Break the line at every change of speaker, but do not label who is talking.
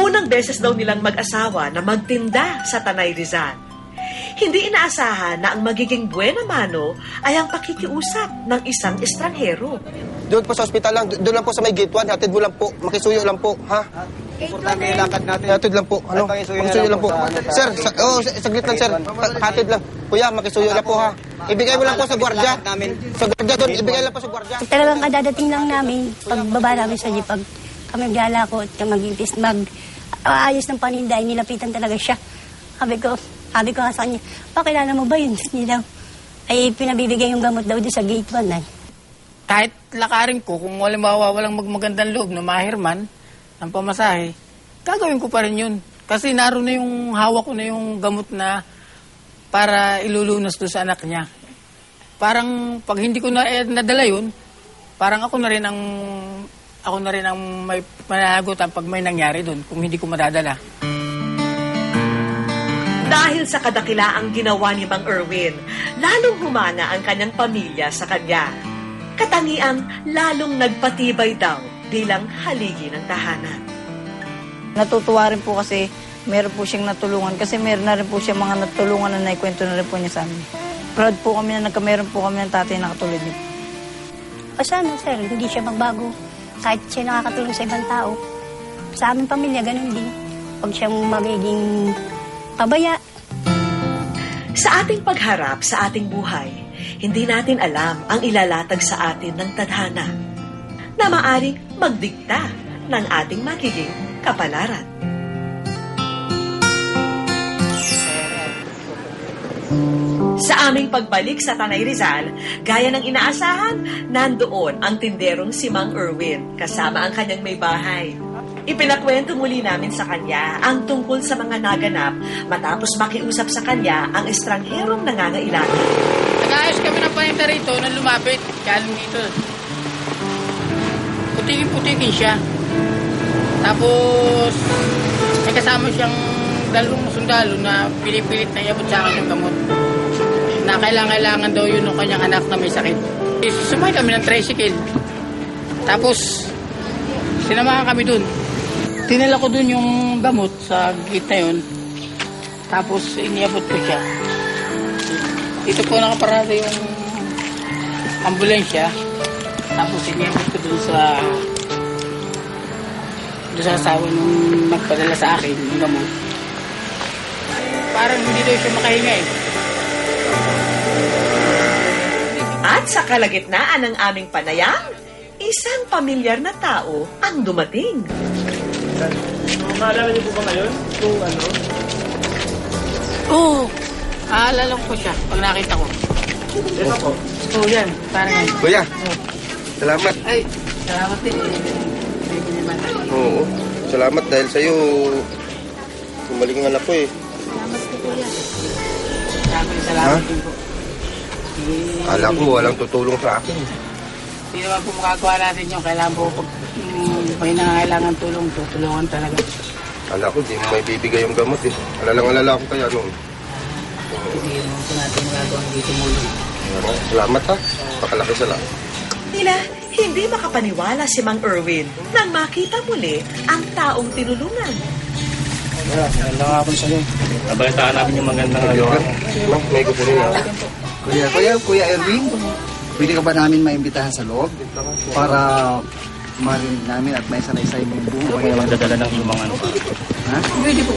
Unang beses daw nilang mag-asawa na magtinda sa Tanay Rizal. Hindi inaasahan na ang magiging buena mano ay ang pakikiusap ng isang estranghero.
Doon po sa ospital lang, doon lang po sa may gate 1, hatid mo lang po, makisuyo lang po, ha?
Importante yung lakad natin.
Hatid lang po, ano? Makisuyo
lang
lang po.
ano,
Sir, sa, oh, sa- saglit lang, sir. Hatid lang. Kuya, makisuyo lang po, ha? Ibigay mo lang po sa gwardiya. Sa gwardiya doon, ibigay lang po sa gwardiya.
Talagang kadadating lang namin, pagbaba namin sa jeep, pag kami maglalako at mag-impis, mag ayos ng paninda, ay nilapitan talaga siya. Sabi ko, sabi ko sa kanya, pakilala mo ba yun? Hindi daw. Ay pinabibigay yung gamot daw doon sa gate 1 ay.
kahit lakarin ko, kung halimbawa walang magmagandang loob na mahirman ng pamasahe, gagawin ko pa rin yun. Kasi naroon na yung hawak ko na yung gamot na para ilulunas doon sa anak niya. Parang pag hindi ko na eh, nadala yun, parang ako na rin ang ako na rin ang may managutan pag may nangyari doon kung hindi ko madadala.
Dahil sa kadakilaang ginawa ni Mang Erwin, lalong humana ang kanyang pamilya sa kanya. Katangiang lalong nagpatibay daw bilang haligi ng tahanan.
Natutuwa rin po kasi meron po siyang natulungan kasi meron na rin po siya mga natulungan na naikwento na rin po niya sa amin. Proud po kami na nagkameron po kami ng tatay na katulad niyo.
O sana, sir, hindi siya magbago. Kahit siya nakakatulong sa ibang tao. Sa aming pamilya, ganun din. Huwag siyang magiging pabaya.
Sa ating pagharap sa ating buhay, hindi natin alam ang ilalatag sa atin ng tadhana na maaring magdikta ng ating magiging kapalaran. Sa aming pagbalik sa Tanay Rizal, gaya ng inaasahan, nandoon ang tinderong si Mang Erwin kasama ang kanyang may bahay. Ipinakwento muli namin sa kanya ang tungkol sa mga naganap matapos makiusap sa kanya ang estrangherong nangangailangan.
Nag-ayos kami ng paninda rito nang lumapit. Galing dito. Putikin-putikin siya. Tapos, may kasama siyang dalawang sundalo na pinipilit na iabot sa akin yung gamot. Na kailangan-kailangan daw yun ng kanyang anak na may sakit. Eh, Sumakay kami ng tricycle. Tapos, sinamahan kami dun. Tinala ko dun yung gamot sa gate na yun. Tapos, iniabot ko siya. Dito po nakaparada yung ambulansya. Tapos iniyabot ko dun sa dun sa asawa nung nagpadala sa akin yung gamot. Parang hindi daw siya makahinga eh.
At sa kalagitnaan ng aming panayam, isang pamilyar na tao ang dumating.
Maalala niyo po ba ngayon kung ano?
Oo! Aalala ko siya pag nakita ko.
Ito po.
Oo yan, parang yan.
Kuya, salamat.
Ay, salamat din.
Oo, salamat dahil sa'yo, gumaling ang anak ko eh.
Salamat po kuya. Salamat, salamat din po.
Kala ko walang tutulong sa akin.
Hindi naman po makagawa natin yung kailangan po pag mm, may nangangailangan tulong, tutulungan talaga.
Kala ko di mo may bibigay yung gamot eh. Alalang alala ko kaya noon.
Hindi naman po natin magagawa dito muna.
Salamat ha. Pakalaki salamat.
Nila, hindi makapaniwala si Mang Erwin nang makita muli ang taong tinulungan.
Magandang hapon sa inyo. Nabalitaan namin yung magandang
Ma'am, may gusto rin ha.
Kuya, kuya, kuya Erwin, pwede ka ba namin maimbitahan sa loob para marinig namin at may sanay-say mo yung buong
Kaya magdadala ng yung mga ano.
Ha?
Pwede po.